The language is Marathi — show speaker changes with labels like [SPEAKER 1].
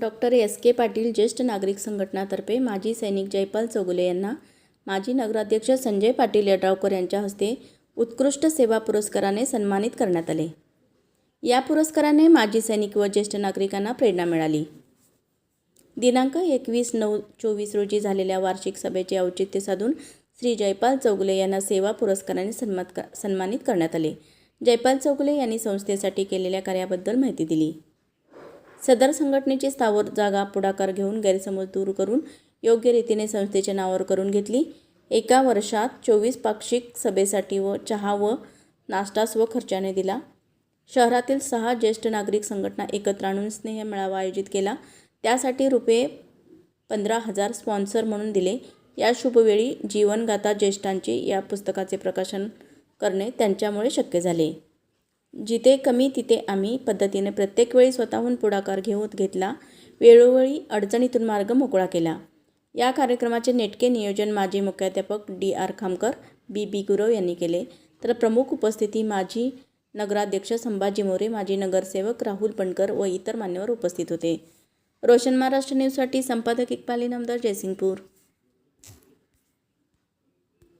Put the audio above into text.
[SPEAKER 1] डॉक्टर एस के पाटील ज्येष्ठ नागरिक संघटनातर्फे माजी सैनिक जयपाल चौगुले यांना माजी नगराध्यक्ष संजय पाटील यड्रावकर यांच्या हस्ते उत्कृष्ट सेवा पुरस्काराने सन्मानित करण्यात आले. या पुरस्काराने माजी सैनिक व ज्येष्ठ नागरिकांना प्रेरणा मिळाली. दिनांक एकवीस नऊ चोवीस रोजी झालेल्या वार्षिक सभेचे औचित्य साधून श्री जयपाल चौगुले यांना सेवा पुरस्काराने सन्मात सन्मानित करण्यात आले. जयपाल चौगुले यांनी संस्थेसाठी केलेल्या कार्याबद्दल माहिती दिली. सदर संघटनेची स्थावर जागा पुढाकार घेऊन गैरसमज दूर करून योग्य रीतीने संस्थेच्या नावावर करून घेतली. एका वर्षात चोवीस पाक्षिक सभेसाठी व चहा व नाश्ता स्वखर्चाने दिला. शहरातील सहा ज्येष्ठ नागरिक संघटना एकत्र आणून स्नेह मेळावा आयोजित केला. त्यासाठी रुपये पंधरा हजार स्पॉन्सर म्हणून दिले. या शुभवेळी जीवनगाथा ज्येष्ठांची या पुस्तकाचे प्रकाशन करणे त्यांच्यामुळे शक्य झाले. जिथे कमी तिथे आम्ही पद्धतीने प्रत्येक वेळी स्वतःहून पुढाकार घेऊन घेतला. वेळोवेळी अडचणीतून मार्ग मोकळा केला. या कार्यक्रमाचे नेटके नियोजन माजी मुख्याध्यापक D R Khamkar B B Gurav यांनी केले. तर प्रमुख उपस्थिती माजी नगराध्यक्ष संभाजी मोरे माजी नगरसेवक राहुल पणकर व इतर मान्यवर उपस्थित होते. रोशन महाराष्ट्र न्यूजसाठी संपादक इक्बाली नमदार जयसिंगपूर.